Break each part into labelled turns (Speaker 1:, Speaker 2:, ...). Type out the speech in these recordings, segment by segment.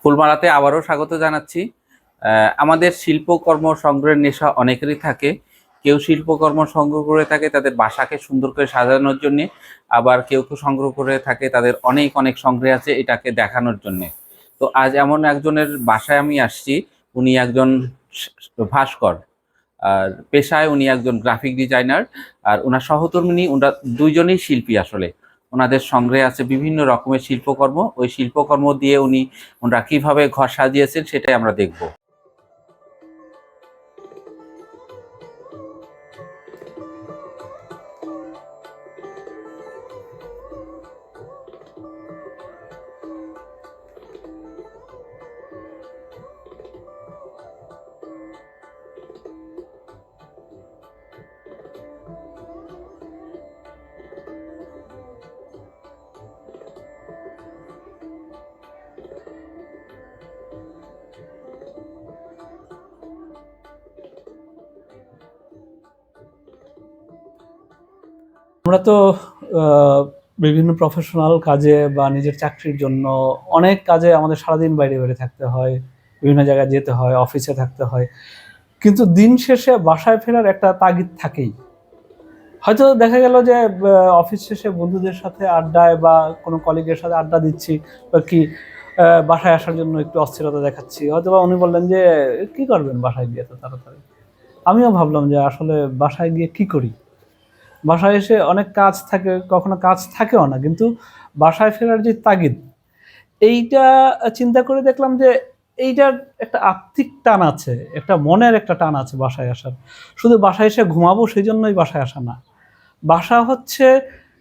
Speaker 1: ফুলমালাতে আবারও স্বাগত জানাচ্ছি। আমাদের শিল্পকর্ম সংগ্রহের নেশা অনেকেরই থাকে। কেউ শিল্পকর্ম সংগ্রহ করে থাকে তাদের বাসাকে সুন্দর করে সাজানোর জন্য, আবার কেউ কেউ সংগ্রহ করে থাকে তাদের অনেক অনেক সংগ্রহ আছে এটাকে দেখানোর জন্য। তো আজ এমন একজনের বাসায় আমি আসছি, উনি একজন ভাস্কর, আর পেশায় উনি একজন গ্রাফিক ডিজাইনার, আর ওনার সহধর্মিনী ওনার দুইজনেই শিল্পী আসলে। ওনাদের সংগ্রহে আছে বিভিন্ন রকমের শিল্পকর্ম। ওই শিল্পকর্ম দিয়ে উনি ওনারা কীভাবে ঘর সাজিয়েছেন সেটাই আমরা দেখব।
Speaker 2: আমরা তো বিভিন্ন প্রফেশনাল কাজে বা নিজের চাকরির জন্য অনেক কাজে আমাদের সারাদিন বাইরে বাইরে থাকতে হয়, বিভিন্ন জায়গায় যেতে হয় অফিসে থাকতে হয়। কিন্তু দিন শেষে বাসায় ফেরার একটা তাগিদ থাকেই। হয়তো দেখা গেল যে অফিস শেষে বন্ধুদের সাথে আড্ডায় বা কোনো কলিগের সাথে আড্ডা দিচ্ছি বা কি বাসায় আসার জন্য একটু অস্থিরতা দেখাচ্ছি। হয়তো বা উনি বললেন যে, কি করবেন বাসায় গিয়ে তো তাড়াতাড়ি? আমিও ভাবলাম যে, আসলে বাসায় গিয়ে কি করি? বাসায় এসে অনেক কাজ থাকে, কখনো কাজ থাকেও না, কিন্তু বাসায় ফেরার যে তাগিদ, এইটা চিন্তা করে দেখলাম যে এইটার একটা আত্মিক টান আছে, একটা মনের একটা টান আছে বাসায় আসার। শুধু বাসায় এসে ঘুমাবো সেই জন্যই বাসায় আসা না। বাসা হচ্ছে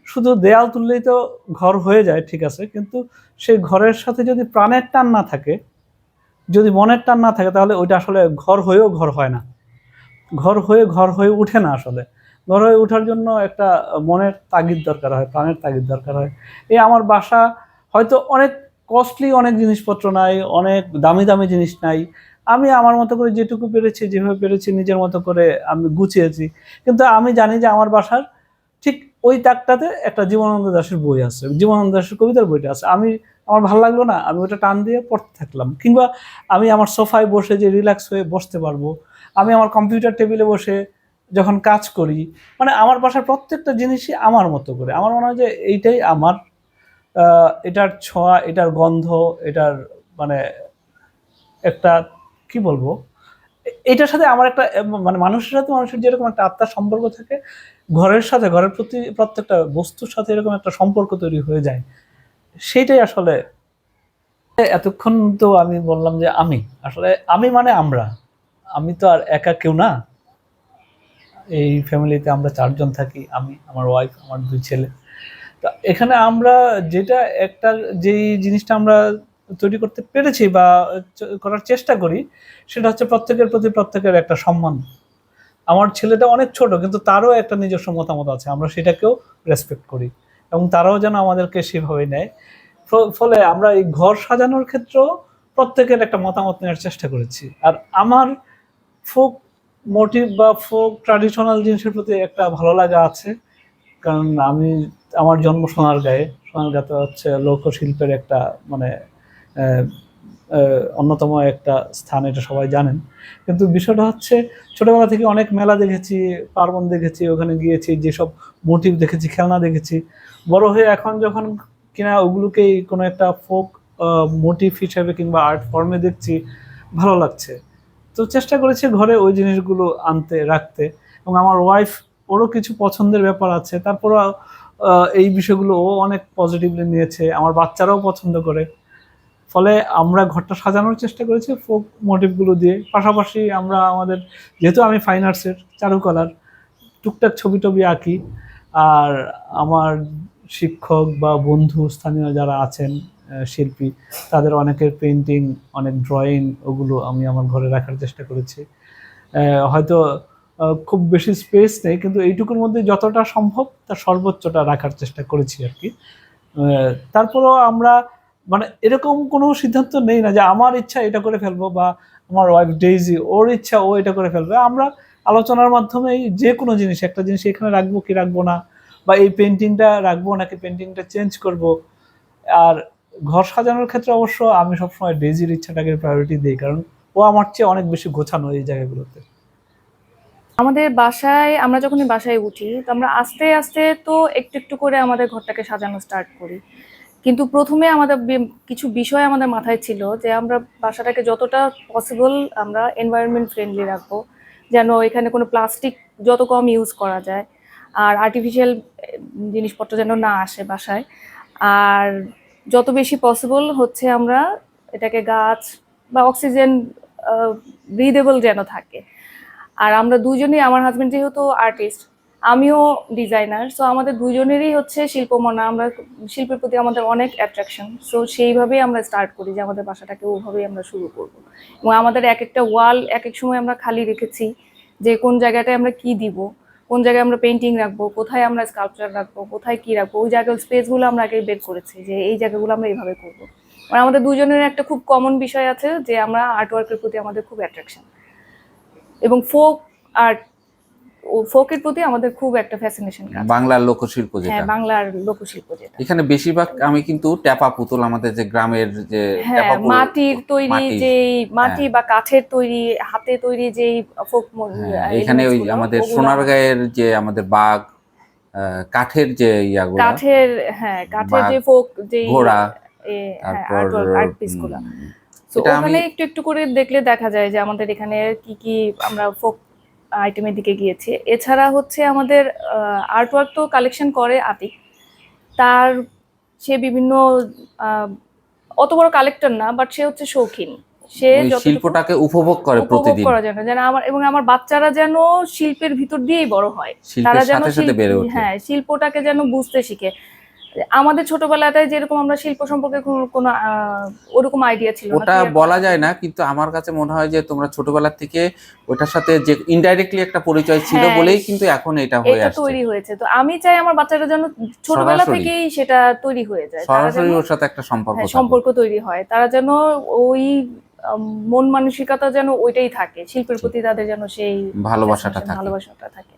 Speaker 2: শুধু দেয়াল তুললেই তো ঘর হয়ে যায়, ঠিক আছে, কিন্তু সেই ঘরের সাথে যদি প্রাণের টান না থাকে, যদি মনের টান না থাকে, তাহলে ওইটা আসলে ঘর হয়েও ঘর হয় না। ঘর হয়ে ঘর হয়ে উঠে না আসলে। ঘর হয়ে ওঠার জন্য একটা মনের তাগিদ দরকার হয়, প্রাণের তাগিদ দরকার হয়। এই আমার বাসা হয়তো অনেক কস্টলি অনেক জিনিসপত্র নাই, অনেক দামি দামি জিনিস নাই। আমি আমার মতো করে যেটুকু পেরেছি, যেভাবে পেরেছি, নিজের মতো করে আমি গুছিয়েছি। কিন্তু আমি জানি যে আমার বাসার ঠিক ওই তাকটাতে একটা জীবনানন্দ দাশের বই আছে, জীবনানন্দ দাসের কবিতার বইটা আছে। আমি, আমার ভালো লাগল না, আমি ওটা টান দিয়ে পড়তে থাকলাম। কিংবা আমি আমার সোফায় বসে যে রিল্যাক্স হয়ে বসতে পারব, আমি আমার কম্পিউটার টেবিলে বসে যখন কাজ করি মানে আমার বাসার প্রত্যেকটা জিনিসই আমার মতো করে। আমার মনে হয় যে এইটাই আমার এটার ছোঁয়া, এটার গন্ধ, এটার মানে একটা, কি বলব? এটার সাথে আমার একটা মানে মানুষের সাথে মানুষের যেরকম একটা আত্মার সম্পর্ক থাকে, ঘরের সাথে, ঘরের প্রতি, প্রত্যেকটা বস্তুর সাথে এরকম একটা সম্পর্ক তৈরি হয়ে যায়। সেইটাই আসলে, এতক্ষণ তো আমি বললাম যে আমি। আসলে আমি মানে আমরা। আমি তো আর একা কেউ না। এই ফ্যামিলিতে আমরা চারজন থাকি, আমি, আমার ওয়াইফ আমার দুই ছেলে। তা এখানে আমরা যেটা একটা যেই জিনিসটা আমরা তৈরি করতে পেরেছি বা করার চেষ্টা করি, সেটা হচ্ছে প্রত্যেকের প্রতি প্রত্যেকের একটা সম্মান। আমার ছেলেটা অনেক ছোট, কিন্তু তারও একটা নিজস্ব মতামত আছে, আমরা সেটাকেও রেসপেক্ট করি। এবং তারাও যেন আমাদেরকে সেভাবে নেয়। ফলে আমরা এই ঘর সাজানোর ক্ষেত্রেও প্রত্যেকের একটা মতামত নেওয়ার চেষ্টা করেছি। আর আমার ফোক মোটিভ বা ফোক ট্র্যাডিশনাল জিনিসের প্রতি একটা ভালো লাগা আছে। কারণ আমি, আমার জন্ম সোনার গায়ে সোনারগাঁয়ে। সোনারগাঁতে হচ্ছে লোকশিল্পের একটা মানে অন্যতম একটা স্থান, এটা সবাই জানেন। কিন্তু বিষয়টা হচ্ছে, ছোটোবেলা থেকে অনেক মেলা দেখেছি, পার্বণ দেখেছি, ওখানে গিয়েছি, যেসব মোটিভ দেখেছি, খেলনা দেখেছি। বড় হয়ে এখন যখন কিনা ওগুলোকেই কোনো একটা ফোক মোটিভ হিসেবে কিংবা আর্ট ফর্মে দেখছি, ভালো লাগছে। তো চেষ্টা করেছি ঘরে ওই জিনিসগুলো আনতে রাখতে এবং আমার ওয়াইফ ওরও কিছু পছন্দের ব্যাপার আছে। তারপরও আহ, এই বিষয়গুলো ও অনেক পজিটিভলি নিয়েছে আমার বাচ্চারাও পছন্দ করে। ফলে আমরা ঘরটা সাজানোর চেষ্টা করেছি ফোক মোটিভগুলো দিয়ে। পাশাপাশি আমরা আমাদের যেহেতু আমি ফাইন আর্টসের চারুকলার টুকটাক ছবি টবি আঁকি। আর আমার শিক্ষক বা বন্ধু স্থানীয় যারা আছেন শিল্পী, তাদের অনেকের পেন্টিং অনেক ড্রয়িং ওগুলো আমি আমার ঘরে রাখার চেষ্টা করেছি। হয়তো খুব বেশি স্পেস নেই, কিন্তু এইটুকুর মধ্যে যতটা সম্ভব তার সর্বোচ্চটা রাখার চেষ্টা করেছি আর কি। তারপরেও আমরা মানে এরকম কোনো সিদ্ধান্ত নেই না যে আমার ইচ্ছা এটা করে ফেলব বা আমার ওয়াইফ ডেইজি ওর ইচ্ছা ও এটা করে ফেলবে। আমরা আলোচনার মাধ্যমেই যে কোনো জিনিস, একটা জিনিস এখানে রাখব কি রাখব না, বা এই পেন্টিংটা রাখব নাকি পেন্টিংটা চেঞ্জ করব, আর ঘর সাজানোর ক্ষেত্রে অবশ্য আমি সবসময় ডেজির ইচ্ছাটাকে প্রায়োরিটি দিই, কারণ ও আমার চেয়ে অনেক বেশি গোছানো এই জায়গাগুলোতে।
Speaker 3: আমাদের বাসায়, আমরা যখনই বাসায় উঠি, তো আমরা আস্তে আস্তে তো একটু একটু করে আমাদের ঘরটাকে সাজানো স্টার্ট করি। কিন্তু প্রথমে আমাদের কিছু বিষয় আমাদের মাথায় ছিল যে আমরা বাসাটাকে যতটা পসিবল আমরা এনভায়রনমেন্ট ফ্রেন্ডলি রাখব, যেন এখানে কোনো প্লাস্টিক যত কম ইউজ করা যায়, আর আর্টিফিশিয়াল জিনিসপত্র যেন না আসে বাসায়। আর যত বেশি পসিবল হচ্ছে আমরা এটাকে গাছ বা অক্সিজেন ব্রিদেবল যেন থাকে। আর আমরা দুজনেই, আমার হাজব্যান্ড যেহেতু আর্টিস্ট আমিও ডিজাইনার সো আমাদের দুজনেরই হচ্ছে শিল্পমনা। আমরা শিল্পের প্রতি আমাদের অনেক অ্যাট্রাকশন সো সেইভাবেই আমরা স্টার্ট করি যে আমাদের বাসাটাকে ওভাবেই আমরা শুরু করব। এবং আমাদের এক একটা ওয়াল এক এক সময় আমরা খালি রেখেছি যে কোন জায়গাটায় আমরা কি দিব। কোন জায়গায় আমরা পেন্টিং রাখব, কোথায় আমরা স্কাল্পচার রাখব, কোথায় কি রাখব, ওই জায়গার স্পেসগুলো আমরা আগে বের করেছি, যে এই জায়গাগুলো আমরা এইভাবে করব। মানে আমাদের দুজনের একটা খুব কমন বিষয় আছে যে আমরা আর্ট ওয়ার্কের প্রতি আমাদের খুব অ্যাট্রাকশন এবং ফোক আর্ট ফোকের প্রতি আমাদের খুব একটা ফ্যাসিনেশন কাজ
Speaker 1: বাংলার লোকশিল্প যেটা।
Speaker 3: হ্যাঁ বাংলার লোকশিল্প যেটা।
Speaker 1: এখানে বেশিরভাগ আমি কিন্তু ট্যাপা পুতুল আমাদের যে গ্রামের যে
Speaker 3: হ্যাঁ মাটির তৈরি
Speaker 1: মাটির, হ্যাঁ।
Speaker 3: মাটি বা কাঠের তৈরি হাতে তৈরি যেই ফোক
Speaker 1: হ্যাঁ, এখানে ওই আমাদের সোনারগাঁয়ের যে আমাদের বাঘ কাঠের যে ইয়াগুলো।
Speaker 3: কাঠের হ্যাঁ কাঠের যে ফোক যেই
Speaker 1: ঘোড়া তারপর
Speaker 3: আর্ট তো ওখানে একটু একটু করে দেখলে দেখা যায় যে আমাদের এখানে কি কি আমরা ফোক আইটেমের দিকে গিয়েছে। এছাড়া হচ্ছে আমাদের আর্ট ওয়ার্ক তো কালেকশন করে আতিক। তার সে বিভিন্ন অত বড় কালেক্টর না বাট সে হচ্ছে শৌখিন। সে
Speaker 1: ওই শিল্পটাকে উপভোগ করে
Speaker 3: উপভোগ
Speaker 1: প্রতিদিন।
Speaker 3: করা যেন যেন আমার এবং আমার বাচ্চারা যেন শিল্পের ভিতর দিয়েই বড় হয়। তারা যেন হ্যাঁ শিল্পটাকে যেন বুঝতে শিখে। আমাদের ছোটবেলাটায় যেরকম আমরা শিল্প সম্পর্কে কোনো ওরকম আইডিয়া ছিল
Speaker 1: ওটা বলা যায় না কিন্তু আমার কাছে মনে হয় যে তোমরা ছোটবেলা থেকে ওটার সাথে যে ইনডাইরেক্টলি একটা পরিচয় ছিল
Speaker 3: হ্যাঁ,
Speaker 1: বলেই কিন্তু এখন এটা হয়ে আসছে।
Speaker 3: তৈরি হয়েছে। তো আমি চাই আমার বাচ্চারা যেন ছোটবেলা থেকেই সেটা তৈরি হয়ে যায়। তারা
Speaker 1: সরাসরি ওর সাথে একটা সম্পর্ক
Speaker 3: হ্যাঁ, সম্পর্ক তৈরি হয়। তারা যেন ওই মন মানসিকতা যেন ওইটাই থাকে। শিল্পের প্রতি তাদের যেন সেই
Speaker 1: ভালোবাসাটা থাকে।
Speaker 3: ভালোবাসাটা থাকে।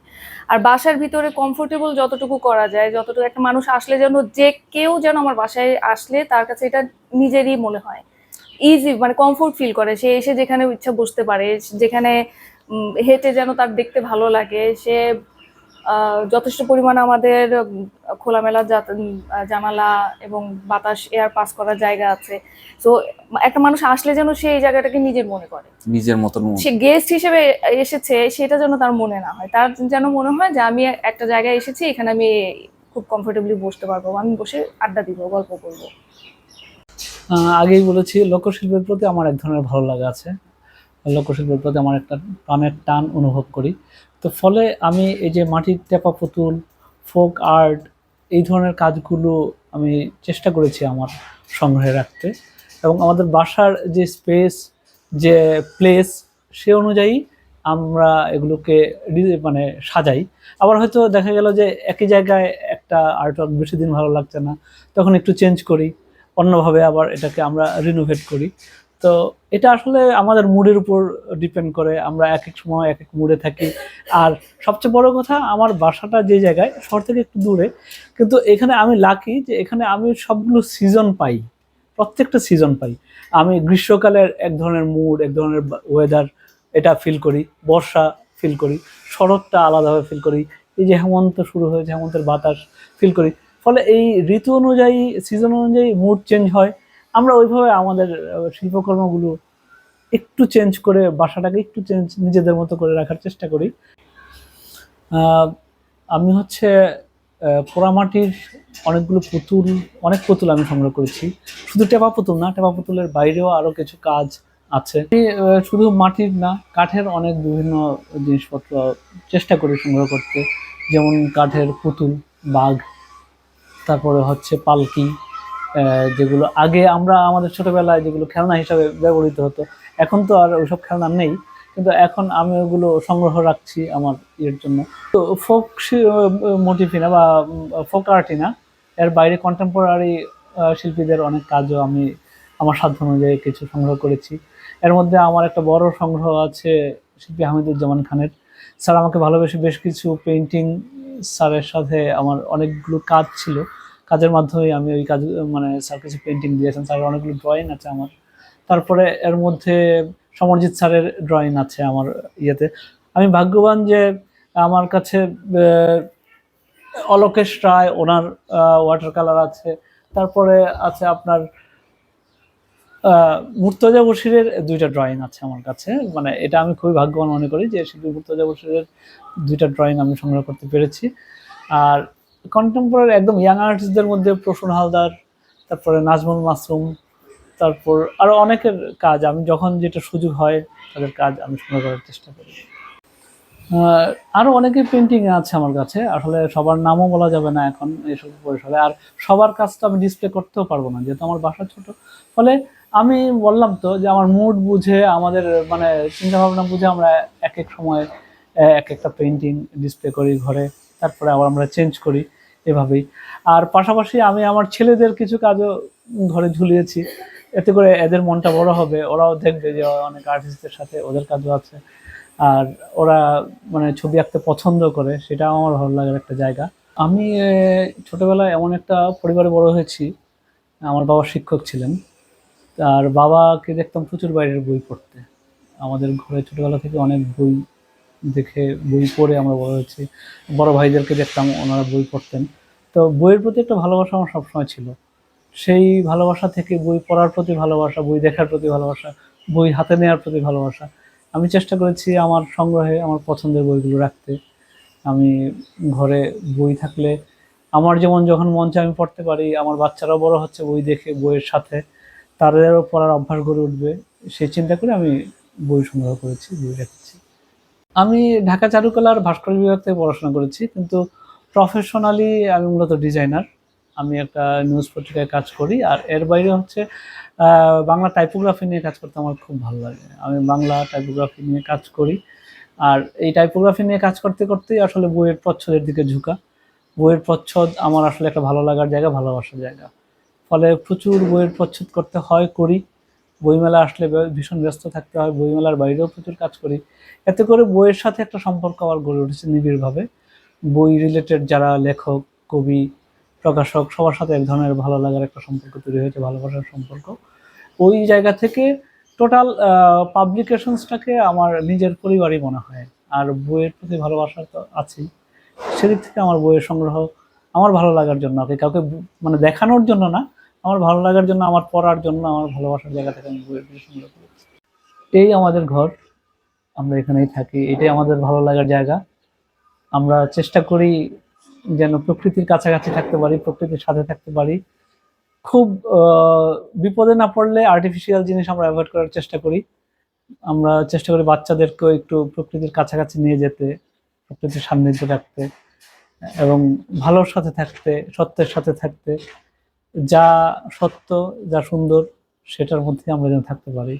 Speaker 3: আর বাসার ভিতরে কমফোর্টেবল যতটুকু করা যায়, যতটুকু একটা মানুষ আসলে যেন যে কেউ যেন আমার বাসায় আসলে তার কাছে এটা নিজেরই মনে হয়। ইজি মানে কমফোর্ট ফিল করে। সে এসে যেখানে ইচ্ছা বসতে পারে, যেখানে হেঁটে যেন তার দেখতে ভালো লাগে, সে যথেষ্ট পরিমাণ আমাদের খোলামেলা জানালা এবং বাতাস এয়ার পাস করার জায়গা আছে। তো একটা মানুষ আসলে যেন সে এই জায়গাটাকে নিজের মনে করে।
Speaker 1: নিজের মতন
Speaker 3: সে গেস্ট হিসেবে এসেছে সেটা যেন তার মনে না হয়। তার যেন মনে হয় যে আমি একটা জায়গায় এসেছি এখানে আমি খুব কমফোর্টেবলি বসতে পারব আমি বসে আড্ডা দিব গল্প করব।
Speaker 2: আহ, আগেই বলেছি লোকশিল্পের প্রতি আমার এক ধরনের ভালো লাগা আছে। লোকশিল্পের প্রতি আমার একটা প্রাণের টান অনুভব করি। তো ফলে আমি এই যে মাটির টেপা পুতুল, ফোক আর্ট, এই ধরনের কাজগুলো আমি চেষ্টা করেছি আমার সংগ্রহে রাখতে। এবং আমাদের বাসার যে স্পেস, যে প্লেস, সে অনুযায়ী আমরা এগুলোকে মানে সাজাই। আবার হয়তো দেখা গেল যে একই জায়গায় একটা আর্ট ওয়ার্ক বেশি দিন ভালো লাগছে না, তখন একটু চেঞ্জ করি। অন্যভাবে আবার এটাকে আমরা রিনোভেট করি। তো এটা আসলে আমাদের মুডের উপর ডিপেন্ড করে। আমরা এক এক সময় এক এক মুডে থাকি। আর সবচেয়ে বড় কথা, আমার বাসাটা যে জায়গায়, শহর থেকে একটু দূরে, কিন্তু এখানে আমি লাকি যে এখানে আমি সবগুলো সিজন পাই। প্রত্যেকটা সিজন পাই। আমি গ্রীষ্মকালের এক ধরনের মুড এক ধরনের ওয়েদার এটা ফিল করি। বর্ষা ফিল করি। শরৎটা আলাদাভাবে ফিল করি। এই যে হেমন্ত শুরু হয়েছে, হেমন্তের বাতাস ফিল করি। ফলে এই ঋতু অনুযায়ী সিজন অনুযায়ী মুড চেঞ্জ হয়। আমরা ওইভাবে আমাদের শিল্পকর্মগুলো একটু চেঞ্জ করে, বাসাটাকে একটু চেঞ্জ নিজেদের মতো করে রাখার চেষ্টা করি। আমি হচ্ছে পোড়ামাটির অনেকগুলো পুতুল, অনেক পুতুল আমি সংগ্রহ করেছি। শুধু টেপা পুতুল না, টেপা পুতুলের বাইরেও আরও কিছু কাজ আছে। শুধু মাটির না, কাঠের অনেক বিভিন্ন জিনিসপত্র চেষ্টা করি সংগ্রহ করতে। যেমন কাঠের পুতুল, বাঘ, তারপরে হচ্ছে পালকি যেগুলো আগে আমরা আমাদের ছোটবেলায় যেগুলো খেলনা হিসাবে ব্যবহৃত হতো, এখন তো আর ওইসব খেলনা নেই। কিন্তু এখন আমি ওগুলো সংগ্রহ রাখছি আমার ইয়ের জন্য। তো ফোক মোটিফিনা বা ফোক আর্টিনা এর বাইরে কন্টেম্পোরারি শিল্পীদের অনেক কাজও আমি আমার সাধ্য অনুযায়ী কিছু সংগ্রহ করেছি। এর মধ্যে আমার একটা বড় সংগ্রহ আছে শিল্পী হামিদুজ্জামান খানের। স্যার আমাকে ভালোবেসে বেশ কিছু পেন্টিং স্যারের সাথে আমার অনেকগুলো কাজ ছিল। কাজের মাধ্যমে আমি ওই কাজ মানে স্যার কিছু পেন্টিং দিয়েছেন স্যার অনেকগুলো ড্রয়িং আছে আমার। তারপরে এর মধ্যে সমরজিৎ স্যারের ড্রয়িং আছে আমার ইয়েতে। আমি ভাগ্যবান যে আমার কাছে অলোকেশ রায়, ওনার ওয়াটার কালার আছে। তারপরে আছে আপনার মুর্তজা বশিরের দুইটা ড্রয়িং আছে আমার কাছে। মানে এটা আমি খুবই ভাগ্যবান মনে করি যে শিল্পী মুর্তজা বশিরের দুইটা ড্রয়িং আমি সংগ্রহ করতে পেরেছি। আর কন্টেম্পোরারি একদম ইয়াং আর্টিস্টদের মধ্যে প্রসূন হালদার, তারপরে নাজমুল মাসুম তারপর আরও অনেকের কাজ, আমি যখন যেটা সুযোগ হয় তাদের কাজ আমি সংগ্রহ করার চেষ্টা করি। আরও আরও অনেকে পেন্টিং আছে আমার কাছে, আসলে সবার নামও বলা যাবে না এখন এইসব পরিসরে, আর সবার কাজটা আমি ডিসপ্লে করতেও পারব না, যেহেতু আমার বাসা ছোট। ফলে আমি বললাম তো যে আমার মুড বুঝে, আমাদের মানে চিন্তাভাবনা বুঝে আমরা এক এক সময় এক একটা পেন্টিং ডিসপ্লে করি ঘরে। তারপরে আবার আমরা চেঞ্জ করি এভাবেই। আর পাশাপাশি আমি আমার ছেলেদের কিছু কাজও ঘরে ঝুলিয়েছি। এতে করে এদের মনটা বড় হবে। ওরাও দেখবে যে অনেক আর্টিস্টদের সাথে ওদের কাজও আছে। আর ওরা মানে ছবি আঁকতে পছন্দ করে, সেটাও আমার ভালো লাগার একটা জায়গা। আমি ছোটবেলায় এমন একটা পরিবারে বড় হয়েছি। আমার বাবা শিক্ষক ছিলেন। আর বাবাকে দেখতাম প্রচুর বাইরের বই পড়তে। আমাদের ঘরে ছোটবেলা থেকে অনেক বই দেখে বই পড়ে আমরা বড় হয়েছি। বড় ভাইদেরকে দেখতাম, ওনারা বই পড়তেন। তো বইয়ের প্রতি একটা ভালোবাসা আমার সবসময় ছিল। সেই ভালোবাসা থেকে বই পড়ার প্রতি ভালোবাসা, বই দেখার প্রতি ভালোবাসা, বই হাতে নেওয়ার প্রতি ভালোবাসা, আমি চেষ্টা করেছি আমার সংগ্রহে আমার পছন্দের বইগুলো রাখতে। আমি ঘরে বই থাকলে আমার যেমন যখন চায় আমি পড়তে পারি, আমার বাচ্চারাও বড় হচ্ছে বই দেখে, বইয়ের সাথে তাদেরও পড়ার অভ্যাস গড়ে উঠবে। সেই চিন্তা করে আমি বই সংগ্রহ করেছি, বই রেখেছি। আমি ঢাকা চারুকলার ভাস্কর বিভাগ থেকে পড়াশোনা করেছি, কিন্তু প্রফেশনালি আমি মূলত ডিজাইনার আমি একটা নিউজ পত্রিকায় কাজ করি, আর এর বাইরে হচ্ছে বাংলা টাইপোগ্রাফি নিয়ে কাজ করতে আমার খুব ভালো লাগে। আমি বাংলা টাইপোগ্রাফি নিয়ে কাজ করি, আর এই টাইপোগ্রাফি নিয়ে কাজ করতে করতেই আসলে বইয়ের প্রচ্ছদের দিকে ঝুঁকা। বইয়ের প্রচ্ছদ আমার আসলে একটা ভালো লাগার জায়গা, ভালোবাসার জায়গা। ফলে প্রচুর বইয়ের প্রচ্ছদ করতে হয়, করি। বইমেলা আসলে ভীষণ ব্যস্ত থাকতে হয়, বইমেলার বাইরেও প্রচুর কাজ করি। এতে করে বইয়ের সাথে একটা সম্পর্ক আমার গড়ে উঠেছে নিবিড়ভাবে। বই রিলেটেড যারা লেখক, কবি, প্রকাশক, সবার সাথে এক ধরনের ভালো লাগার একটা সম্পর্ক তৈরি হয়েছে, ভালোবাসার সম্পর্ক। ওই জায়গা থেকে টোটাল পাবলিকেশনসটাকে আমার নিজের পরিবারই মনে হয়। আর বইয়ের প্রতি ভালোবাসা তো আছেই। সেদিক থেকে আমার বইয়ের সংগ্রহ আমার ভালো লাগার জন্য কাউকে মানে দেখানোর জন্য না আমার ভালো লাগার জন্য, আমার পড়ার জন্য, আমার ভালোবাসার জায়গা থেকে আমি বইয়ের বই সংগ্রহ করেছি এই আমাদের ঘর, আমরা এখানেই থাকি, এটাই আমাদের ভালো লাগার জায়গা। আমরা চেষ্টা করি যেন প্রকৃতির কাছাকাছি থাকতে পারি, প্রকৃতির সাথে থাকতে পারি। খুব বিপদে না পড়লে আর্টিফিশিয়াল জিনিস আমরা অ্যাভয়েড করার চেষ্টা করি। আমরা চেষ্টা করি বাচ্চাদেরকেও একটু প্রকৃতির কাছাকাছি নিয়ে যেতে, প্রকৃতির সান্নিধ্যে রাখতে এবং ভালোর সাথে থাকতে, সত্যের সাথে থাকতে। যা সত্য যা সুন্দর সেটার মধ্যে আমরা যেন থাকতে পারি।